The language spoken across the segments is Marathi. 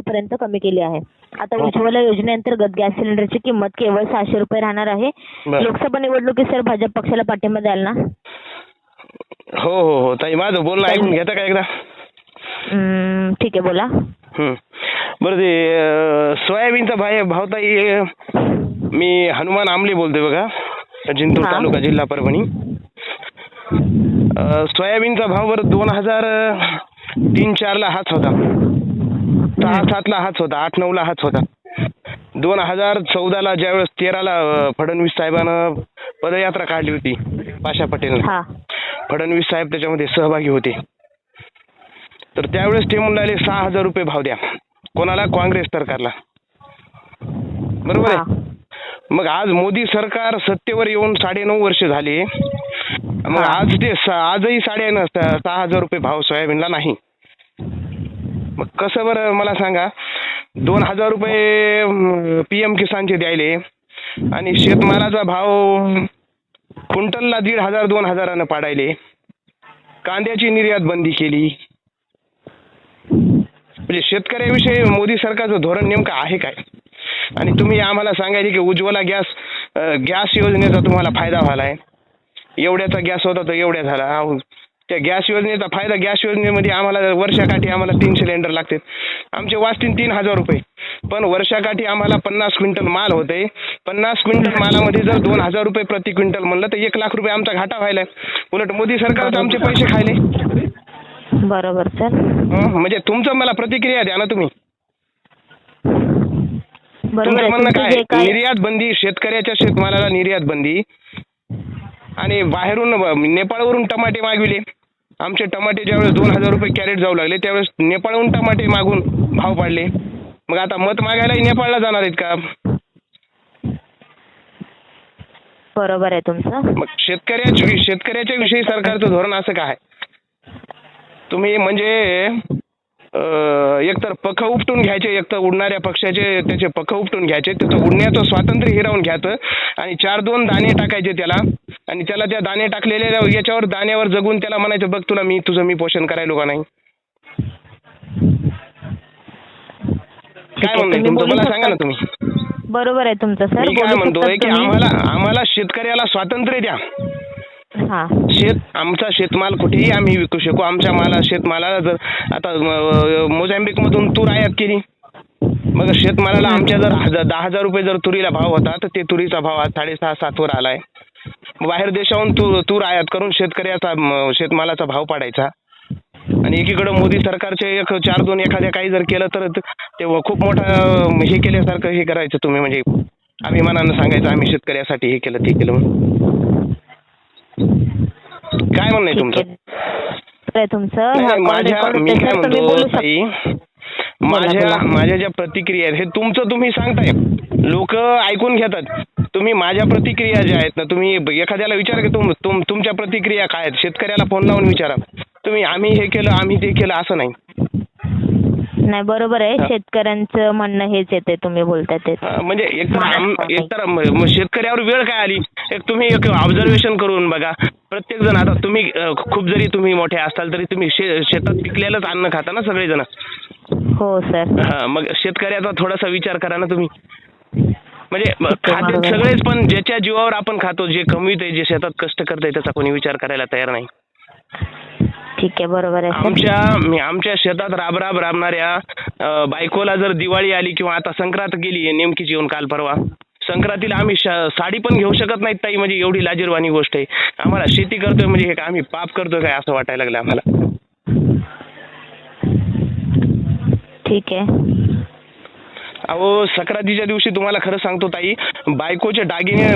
पर्यंत कमी केली आहे. आता हो. उज्ज्वला योजनेअंतर्गत गॅस सिलेंडरची किंमत केवळ सहाशे रुपये राहणार आहे. बरं. लोकसभा निवडणुकीत सर भाजप पक्षाला पाठिंबा द्याल ना? हो हो हो. ताई माझं बोलणं ऐकून घेता का एकदा? हम्म, ठीक आहे बोला. हं. बरं ते अं, सोयाबीनचा भाव भाव ताई अं, मी हनुमान आमले बोलतोय बघा. जिंतूर हा. तालुका जिल्हा परभणी. अं, सोयाबीनचा भाव बरं दोन हजार अं, तीन चारला हाच होता. सहा सातला हाच होता आठ नऊला हाच होता. दोन हजार चौदाला ज्यावेळेस तेराला फडणवीस साहेबानं पदयात्रा काढली होती पाशा पटेल हा. फडणवीस साहेब त्याच्यामध्ये सहभागी होते. तर त्यावेळेस ते म्हणाले सहा हजार रुपये भाव द्या. कोणाला? काँग्रेस सरकारला. बरोबर हा. आहे मग आज मोदी सरकार सत्तेवर येऊन साडेनऊ वर्ष झाले. मग. आज ते स- आजही साडे न- स- सहा हजार रुपये भाव सोयाबीनला नाही. मग कसं बरं मला सांगा? दोन हजार रुपये पी एम किसानचे द्यायले. आणि शेतमालाचा भाव क्विंटलला दीड हजार दोन हजारानं पाडायले. कांद्याची निर्यात बंदी केली. म्हणजे शेतकऱ्याविषयी मोदी सरकारचं धोरण नेमकं आहे काय? आणि तुम्ही आम्हाला सांगायचे की उज्ज्वला गॅस गॅस योजनेचा तुम्हाला फायदा झालाय. एवढ्याचा गॅस होता तर एवढ्या झाला. त्या गॅस योजनेचा फायदा गॅस योजनेमध्ये आम्हाला वर्षाकाठी आम्हाला तीन सिलेंडर लागतात. आमचे वाचतील तीन हजार रुपये. पण वर्षाकाठी आम्हाला पन्नास क्विंटल माल होते पन्नास क्विंटल मालामध्ये जर दोन हजार रुपये प्रति क्विंटल म्हणलं तर एक लाख रुपये आमचा घाटा व्हायलाय उलट मोदी सरकारचं आमचे पैसे खायले. बरोबर सर. म्हणजे तुमचं मला प्रतिक्रिया द्या ना तुम्ही. तुमचं म्हणणं तुमचं काय जे काय निर्यात बंदी शेतकऱ्याच्या शेतमालाला निर्यात बंदी आणि बाहेरून नेपाळवरून टमाटे मागविले. आमचे टमाटे ज्यावेळेस दोन हजार रुपये कॅरेट जाऊ लागले त्यावेळेस नेपाळहून टमाटे मागून भाव पाडले. मग आता मत मागायलाही नेपाळला जाणार आहेत का? बरोबर आहे तुमचं. मग शेतकऱ्याच्या शेतकऱ्याच्या विषयी सरकारचं धोरण असं काय? तुम्ही म्हणजे एकतर पख उपटून घ्यायचे एकतर उडणाऱ्या पक्षाचे त्याचे पख उपटून घ्यायचे त्याचं उडण्याचं स्वातंत्र्य हिरावून घ्यायचं आणि चार दोन दाणे टाकायचे त्याला. आणि त्याला त्या दाणे टाकलेल्या याच्यावर दाण्यावर जगून त्याला म्हणायचं बघ तुला मी तुझं मी पोषण करायलो का नाही? काय म्हणणं तुमचं मला. सांगा ना तुम्ही. बरोबर आहे तुमचं सर. मी काय बोलू म्हणतोय की तुम्ही. आम्हाला आम्हाला शेतकऱ्याला स्वातंत्र्य द्या. हा. शेत आमचा शेतमाल कुठेही आम्ही विकू शकू. आमच्या माला शेतमालाला जर आता म- मोझांबिकमधून तूर आयात केली. मग शेतमालाला आमच्या जर हजार दहा हजार रुपये जर तुरीला भाव होता तर ते तुरीचा भाव आज साडेसहा सातवर आलाय. बाहेर देशाहून तूर तूर आयात करून शेतकऱ्याचा शेतमालाचा भाव पाडायचा. आणि एकीकडे मोदी सरकारचे एक चार दोन एखाद्या काही जर केलं तर त- खूप मोठं हे केल्यासारखं हे करायचं तुम्ही. म्हणजे अभिमानानं सांगायचं आम्ही शेतकऱ्यासाठी हे केलं ते केलं. काय म्हणणं आहे तुमचं? तुमचं माझ्या मी काय म्हणतो ताई माझ्या. माझ्या ज्या प्रतिक्रिया आहेत हे तुमचं तुम्ही सांगताय. लोक ऐकून घेतात. तुम्ही माझ्या प्रतिक्रिया ज्या आहेत ना तुम्ही एखाद्याला विचारा की तुम तुम- तुमच्या प्रतिक्रिया काय आहेत? शेतकऱ्याला फोन लावून विचारा. तुम्ही आम्ही हे केलं आम्ही ते केलं असं नाही. नाही बरोबर आहे. शेतकऱ्यांचं म्हणणं हेच येते तुम्ही बोलताय ते म्हणजे एक तर शेतकऱ्यावर वेळ काय आली? एक तुम्ही एक ऑब्झर्वेशन करून बघा. प्रत्येक जण आता तुम्ही खूप जरी तुम्ही मोठे असाल तरी तुम्ही शेतात पिकलेलंच अन्न खाता ना सगळेजण? हो सर. मग शेतकऱ्याचा थोडासा विचार करा ना तुम्ही. म्हणजे आहे, खाते. सगळेच पण ज्याच्या जीवावर आपण खातो जे कमवित जे शेतात कष्ट करतंय त्याचा कोणी विचार करायला तयार नाही. ठीक आहे बरोबर आहे. आमच्या आमच्या शेतात राब राब राबणाऱ्या बायकोला जर दिवाळी आली किंवा आता संक्रांत गेली नेमकीच येऊन काल परवा. संक्रांतीला आम्ही साडी पण घेऊ शकत नाहीत ताई म्हणजे एवढी लाजीरवाणी गोष्ट आहे. आम्हाला शेती करतोय म्हणजे हे आम्ही पाप करतोय काय असं वाटायला लागलं आम्हाला. ठीक आहे. अहो सक्रातीच्या दिवशी तुम्हाला खरं सांगतो ताई बायकोचे दागिने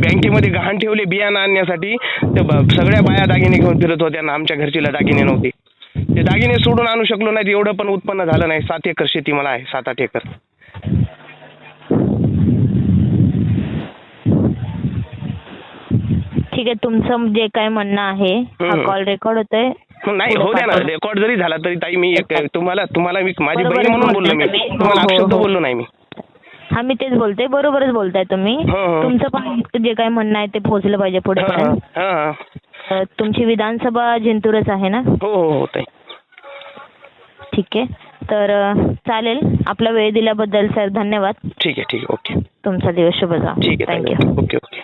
बँकेमध्ये गहाण ठेवले बियाणं आणण्यासाठी ते सगळ्या बाया दागिने घेऊन फिरत होत्या ना आमच्या घरचीला दागिने नव्हते. ते दागिने सोडून आणू शकलो नाही एवढं पण उत्पन्न झालं नाही. सात एकर शेती मला आहे सात आठ एकर. ठीक आहे तुमचं जे काय म्हणणं आहे हा. कॉल रेकॉर्ड होतोय. नाही हो द्या ना. रेकॉर्ड जरी झाला तरी ताई मी एक तुम्हाला तुम्हाला मी माझी बहीण म्हणून बोललो मी. तुम्ही. तुम्हाला हो, अपशब्द हो. बोललो नाही मी. हा मी तेच बोलते बरोबरच बोलताय तुम्ही. हो. तुमचं पण जे काय म्हणणं आहे ते पोहोचलं पाहिजे पुढे पर्यंत. तुमची विधानसभा जिंतूरच आहे ना? हो हो हो ताई. ठीक आहे. तर चालेल. आपला वेळ दिल्याबद्दल सर धन्यवाद. ठीक आहे ठीक आहे. ओके. तुमचा दिवस शुभ आहे थँक्यू. Okay okay.